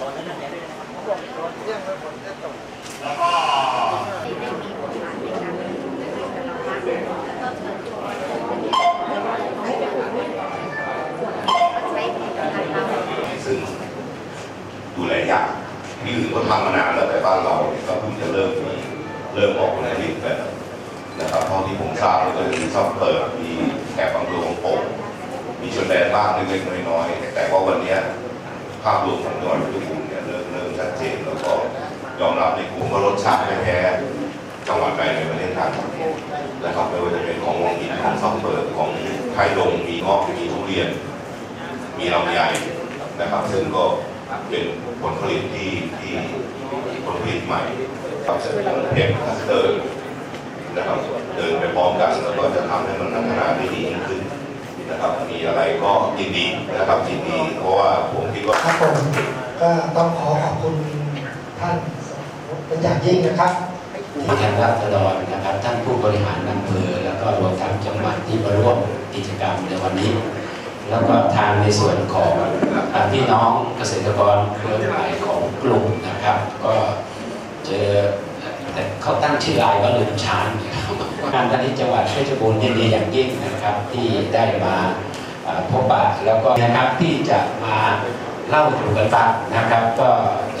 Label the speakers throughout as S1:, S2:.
S1: ซึ่งดูแลายอย่ากที่อื่นก็ทำมานานแล้วแต่บ้านเราเนี่ยก็เพิ่งจะเริ่มมีเริ่มออกในรูปแบบนะครับเท่าที่ผมทราบก็คือชอบเปิดมีแถบบางเรือของโป่งมีชนแดนบ้างเล็กๆน้อยๆแต่ว่าวันเนี้ย ภาพรวมของจังหวัดเพชรบูรณ์เนี่ยเริ่มเริ่มชัดเจนแล้วก็ยอมรับในกลุ่มว่ารสชาติไม่แพ้จังหวัดใดในประเทศไทยนะครับไม่ว่าจะเป็นของวงหินของซับเปิดของไทยดงมีงอกมีทุเรียน มีลำไยนะครับ ซึ่งก็เป็นผลผลิตที่ที่ผลผลิตใหม่กับเศรษฐกิจเพชรคัสเตอร์นะครับเดินไปพร้อมกันแล้วก็จะทำให้มันพัฒนาได้ดีขึ้ นนะครับมีอะไรก็ยินดีนะครับยินดีเพราะว่าผมคิดว่า
S2: ครับผมก็ต้องขอขอบคุณท่านเป็นอย่างยิ่งนะครับ
S3: ที่ท่านราษฎรนะครับ ท่านผู้บริหารอำเภอแล้วก็รวมทั้งจังหวัดที่มาร่วมกิจกรรมในวันนี้ แล้วก็ทางในส่วนของอ่าพี่น้องเกษตรกรเครือข่ายของกลุ่มนะครับ ก็เจอแต่เขาตั้งชื่อรายว่าลุงช้างนะครับงาน ท่านที่จังหวัดเพชรบูรณ์ยินดีอย่างยิ่งนะครับที่ได้มาพบปะแล้วก็นะครับที่จะมาเล่าสู่กันฟังนะครับ ก็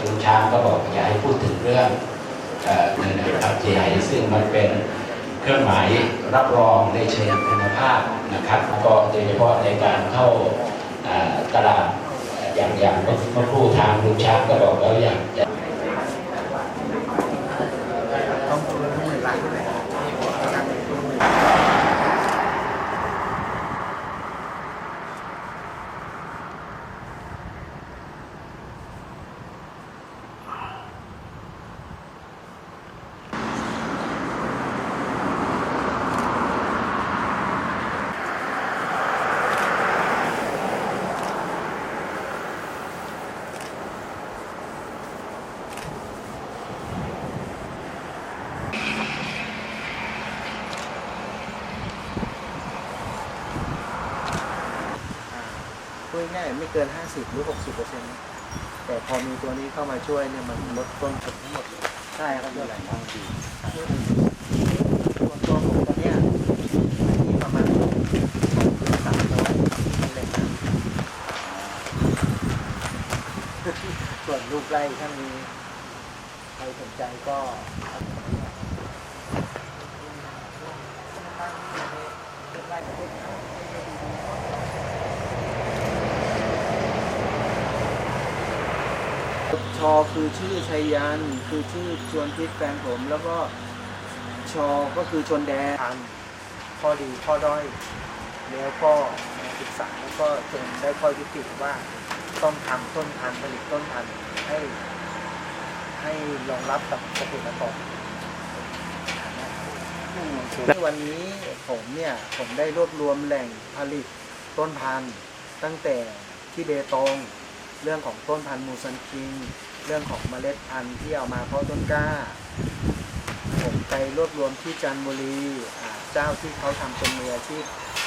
S3: ลุงช้างก็บอกอยากให้พูดถึงเรื่องเงินนะครับ GI ซึ่งมันเป็นเครื่องหมายรับรองในเชิงคุณภาพนะครับแล้วก็โดยเฉพาะในการเข้าตลาดอย่างอย่างเมื่อครู่ทางลุงช้างก็บอกแล้วอย่าก
S4: ง่ายๆไม่เกิน 50 หรือ 60เปอร์เซ็นต์แต่พอมีตัวนี้เข้ามาช่วยเนี่ยมันลดต้นทุนทั้งหมดเลยใช่ครับหลายทางดีส่วนตัวผมตอนเนี้ยมีประมาณสามร้อยเล็กนะส่วนลูกไร่ถ้ามีใครสนใจก็ ชอคือชื่อชัยยันคือชื่อชวนคิดแฟนผม แล้วก็ชอก็คือชนแดนทำข้อดีข้อด้อย แล้วก็มาศึกษาแล้วก็จนได้ข้อยุติว่าต้องทำต้นพันธุ์ผลิตต้นพันธุ์ให้ ให้รองรับกับเกษตรกรในวันนี้ผมเนี่ยผมได้รวบรวมแหล่งผลิตต้นพันธุ์ตั้งแต่ที่เบตงเรื่องของต้นพันธุ์มูซันคิง เรื่องของเมล็ดพันธุ์ที่เอามาเพาะต้นกล้า ผมไปรวบรวมที่จันทบุรีเจ้าที่เขาทำเป็นมืออาชีพ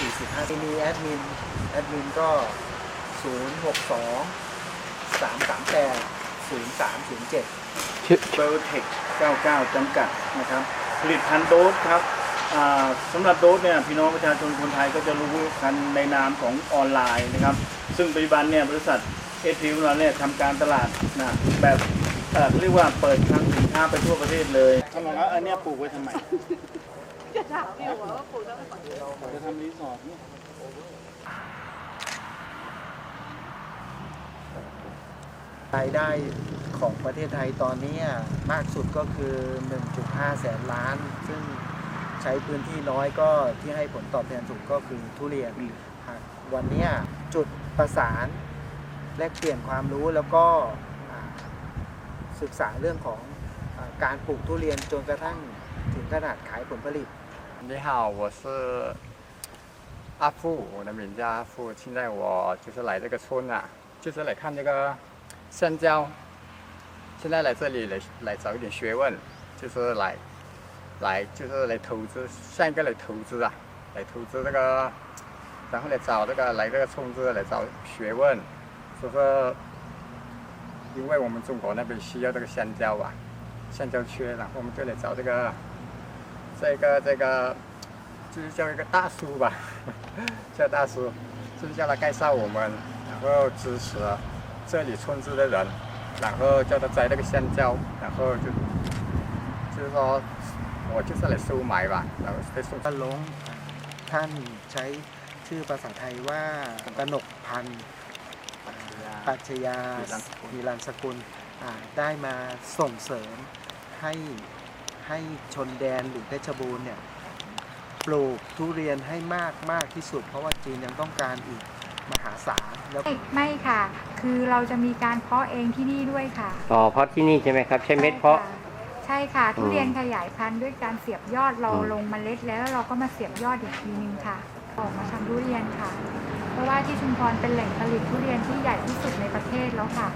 S4: 45มีแอดมิน แอดมินก็ 062 338 0307
S5: เบลเทค99 จำกัดนะครับ ผลิตภัณฑ์โดสครับสำหรับโดสเนี่ยพี่น้องประชาชนคนไทยก็จะรู้กันในนามของออนไลน์นะครับ ซึ่งปัจจุบันเนี่ยบริษัท เอทีของเราเนี่ยทำการตลาดนะแบบเอ่อเขาเรียกว่าเปิดคลังสินค้าไปทั่วประเทศเลยท่านบอกว่าอันเนี้ยปลูกไว้ทำไม
S6: จะถามพี่หัวว่าปลูกแล้วไม่ขอ
S5: จะทำรีสอร์ทเนี่ย
S4: รายได้ของประเทศไทยตอนนี้มากสุดก็คือ 1.5 แสนล้าน ซึ่งใช้พื้นที่น้อยก็ที่ให้ผลตอบแทนสูงก็คือทุเรียนหากวันเนี้ยจุดประสาน แลกเปลี่ยนความรู้แล้วก็อ่าศึกษาเรื่องของอาการปลูกทุเรียนจนกระทั่งถึงขนาดขายผลผลิต
S7: 你好，我是阿富，我的名叫阿富。现在我就是来这个村啊，就是来看这个香蕉。现在来这里来来找一点学问，就是来来就是来投资，上一个来投资啊，来投资这个，然后来找这个来这个村子来找学问， 就是 因为我们中国那边需要这个香蕉啊，香蕉缺了，我们就得找这个这个这个就是叫一个大叔吧，叫大叔，就是叫他介绍我们，然后支持这里村子的人，然后叫他摘那个香蕉，然后就就是说我就是来收买吧，然后再送
S4: ท่านหลงท่านใช้ชื่อภาษาไทยว่ากนกพันธ์ ปัชญามีรันสกุลอ่าได้มาส่งเสริมให้ให้ชนแดนหรือเพชรบูรณ์เนี่ยปลูกทุเรียนให้มากมากที่สุด เพราะว่าจีนยังต้องการอีกมหาศาลแล้ว
S8: ไม่ไม่ค่ะ คือเราจะมีการเพาะเองที่นี่ด้วยค่ะ
S9: อ๋อเพราะที่นี่ใช่ไหมครับ ใช่เม็ดเพาะ
S8: ใช่ค่ะ
S9: อืม
S8: ทุเรียนขยายพันธุ์ด้วยการเสียบยอดเรา
S9: อืม
S8: ลงเมล็ดแล้วเราก็มาเสียบยอดอีกทีนึงค่ะ ออกมาทำทุเรียนค่ะเพ ราะว่าที่ชุมพรเป็นแหล่งผลิตทุเรียนที่ใหญ่ที่สุดในประเทศแล้วค่ะ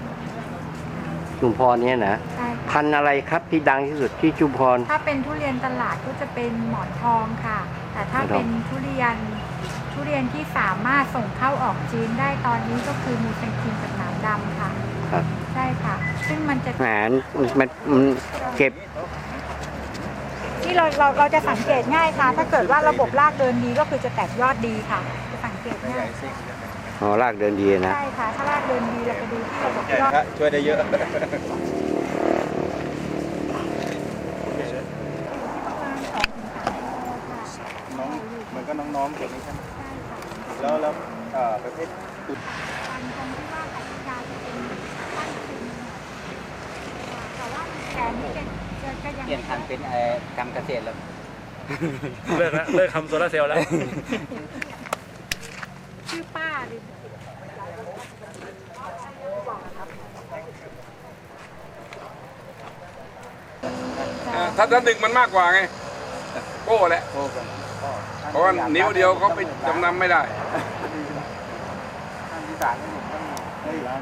S9: ชุมพรเนี่ยนะ
S8: ใช่ค่ะ
S9: พันธุ์อะไรครับที่ดังที่สุดที่ชุมพร
S8: ถ้าเป็นทุเรียนตลาดก็จะเป็นหมอนทองค่ะ แต่ถ้า
S9: หมอนทอง
S8: เป็นทุเรียนทุเรียนที่สามารถส่งเข้าออกจีนได้ตอนนี้ก็คือมูเซนคินกับหนามดำค่ะ
S9: ครับ
S8: ใช่ค่ะ ซึ่งมันจะ
S9: แหมมันมันเก็บ
S8: ที่เราเราเราจะสังเกตง่ายค่ะ ถ้าเกิดว่าระบบรากเดินดีก็คือจะแตกยอดดีค่ะจะสัง เกตง่าย
S9: อ๋อรากเดินดีนะ
S8: ใช่ค่ะ ถ้ารากเดินดีเราจะดูที่ระบบยอด
S5: ช่วยได้เยอะ
S8: ประมาณสองถึงสามโลค่ะ
S5: น้องเหมือนก็น้องๆแบบนี้ใช่ไหมแล้วแล้วเอ่อประเภท
S8: ฟันตรงที่ว่ากติกาจะเป็นตั้งคืนแต่ว่าแผนที่จะจะจะยัง
S10: เปลี่ยนพันธุ์เป็นเอ่อกรรมเกษตรแล้ว
S5: เลิกแล้วเลิกทำโซลาร์เซลล์แล้ว
S8: ชื่อป้าหรือ
S11: ถ้าถ้าดึงมันมากกว่าไงโก้แหละ
S5: โอ้กัน
S11: เพราะว่านิ้วเดียวเขาไปจำนำไม่ได้
S5: ท่านที่สามให้ผมต้องเฮ้ยร้าน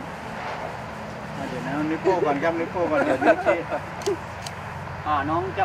S5: อะเดี๋ยวนะนิ้วโป้ก่อนครับนิ้วโป้ก่อนเดี๋ยวนิ้วชี้
S10: อ่าน้องจะ